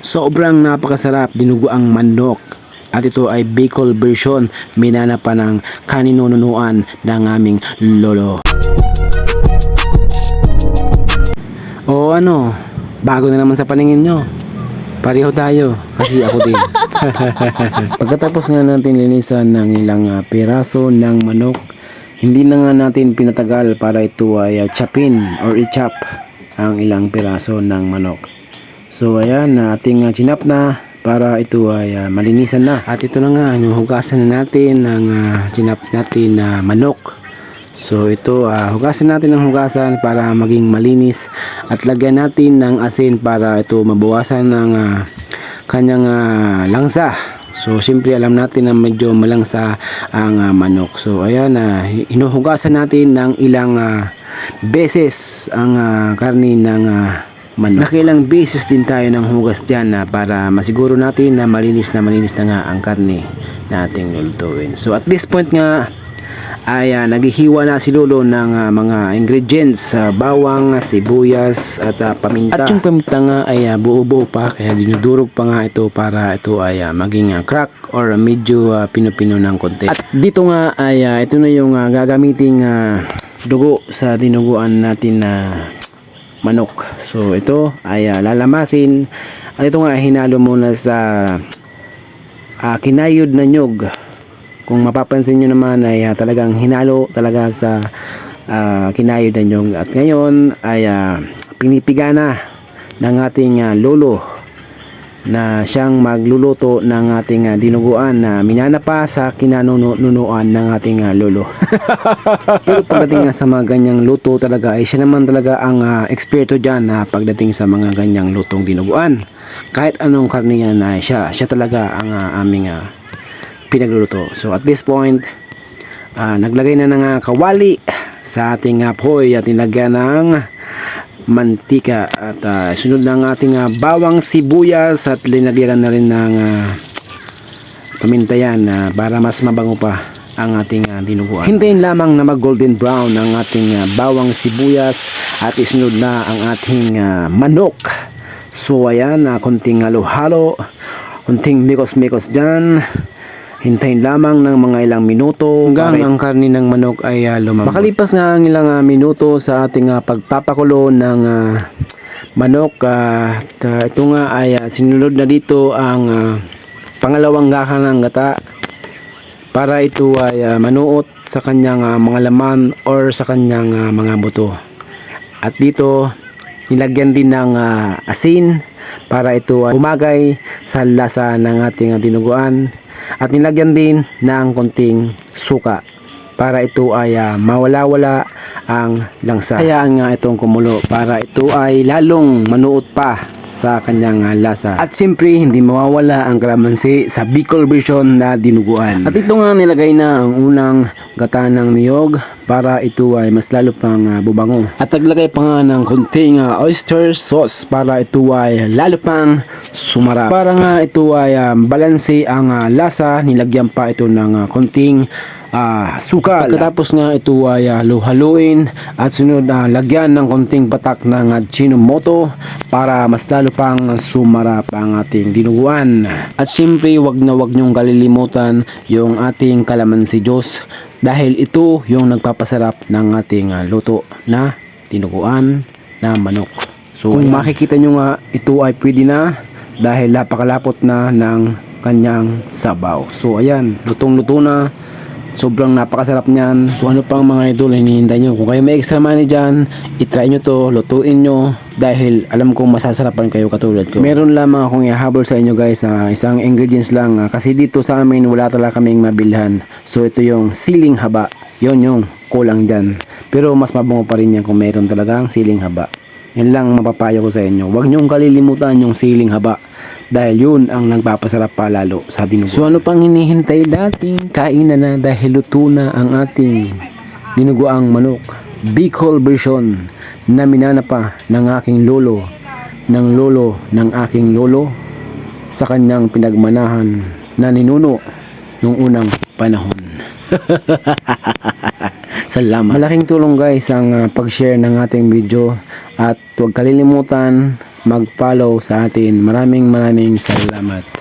Sobrang napakasarap dinuguang manok. At ito ay Bicol version, minana pa ng kaninununuan ng aming lolo. O ano, bago na naman sa paningin nyo. Pareho tayo, kasi ako din. Pagkatapos nga natin linisan ng ilang ah, piraso ng manok, hindi na nga natin pinatagal para ito ay ah, chapin or i-chop ang ilang piraso ng manok. So ayan, na ating uh, chinap na para ito ay ah, malinisan na. At ito na nga, yung hugasan na natin ng uh, chinap natin na manok. So ito, ah, hugasan natin ng hugasan para maging malinis at lagyan natin ng asin para ito mabawasan ng ah, kanyang ah, langsa. So siyempre alam natin na medyo malangsa ang ah, manok. So ayan, uh, hinuhugasan natin ng ilang ah, beses ang ah, karni ng ah, manok. Nakilang beses din tayo ng hugas dyan na para masiguro natin na malinis na malinis na nga ang karni na ating lulutuin. So at this point nga ay ah, naghihiwa na si Lolo ng ah, mga ingredients sa bawang, sibuyas at ah, paminta. At yung paminta nga ay ah, buo-buo pa kaya dinudurog pa nga ito para ito ay ah, maging ah, crack or medyo ah, pino-pino ng konti. At dito nga ay ah, ito na yung ah, gagamiting ah, dugo sa dinuguan natin na manok. So ito ay ah, lalamasin. At ito nga hinalo muna sa ah, kinayod na nyog kung mapapansin nyo naman ay ah, talagang hinalo talaga sa ah, kinayod na nyog at ngayon ay ah, pinipiga na ng ating ah, lolo na siyang magluluto ng ating ah, dinuguan na minana pa sa kinanunuan ng ating ah, lolo. Pero pagdating nga sa mga ganyang luto talaga ay siya naman talaga ang ah, eksperto dyan na pagdating sa mga ganyang lutong dinuguan. Kahit anong karne yan ay siya, siya talaga ang ah, aming ah, pinagluluto. So at this point, ah, naglagay na ng ah, kawali sa ating uh, poy at nilagyan ng mantika at ah, sunod ng ating ah, bawang sibuyas at linagyan na rin ng ah, paminta yan ah, para mas mabango pa ang ating ah, dinuguan. Hintayin lamang na mag golden brown ang ating ah, bawang sibuyas at isunod na ang ating ah, manok. So ayan, uh, konting halo-halo, konting mikos-mikos dyan. Hintayin lamang ng mga ilang minuto hanggang ang karni ng manok ay uh, lumambot. Makalipas nga ang ilang ah, minuto sa ating ah, pagpapakulo ng ah, manok ah, at ah, ito nga ay ah, sinunod na dito ang ah, pangalawang gaka ng gata para ito ay ah, manuot sa kanyang ah, mga laman or sa kanyang ah, mga buto. At dito nilagyan din ng ah, asin para ito ay umagay sa lasa ng ating ah, dinuguan at nilagyan din ng konting suka para ito ay ah, mawala-wala ang langsa. Hayaan nga itong kumulo para ito ay lalong manuot pa sa kanyang ah, lasa. At siyempre, hindi mawawala ang kalamansi sa Bicol version na dinuguan. At ito nga nilagay na ang unang gata ng niyog para ito ay mas lalo pang ah, bubango. At naglagay pa nga ng konting ah, oyster sauce para ito ay lalo pang sumarap. Para nga ito ay balanse ang lasa, nilagyan pa ito ng konting ah, suka. Pagkatapos nga ito ay ah, halu-haluin at sunod na lagyan ng konting batak ng ah, Chinomoto para mas lalo pang sumarap ang ating dinuguan. At siyempre wag na wag niyong kalilimutan yung ating kalamansi Diyos dahil ito yung nagpapasarap ng ating ah, luto na dinuguan na manok. So kung makikita nyo nga ito ay pwede na dahil napakalapot na ng kanyang sabaw. So ayan, lutong-luto na. Sobrang napakasarap niyan. So ano pang mga idol hinihintay nyo? Kung kayo may extra money dyan, itry nyo to, lutuin nyo. Dahil alam kong masasarapan kayo katulad ko. Meron lamang akong ihabol sa inyo guys na isang ingredients lang. ah, kasi dito sa amin wala talaga kaming mabilhan. So ito yung siling haba. Yon yung kulang dyan. Pero mas mabango pa rin yan kung meron talagang siling haba. Yan lang mapapayo ko sa inyo. Huwag niyong kalilimutan yung siling haba. Dahil yun ang nagpapasarap pa lalo sa dinuguan. So ano pang hinihintay dating kainan na dahil luto na ang ating dinuguang manok. Bicol version na minana pa ng aking lolo, ng lolo ng aking lolo sa kanyang pinagmanahan na ninuno nung unang panahon. Salamat. Malaking tulong guys ang ah, pag-share ng ating video at huwag kalilimutan mag-follow sa atin. Maraming maraming salamat.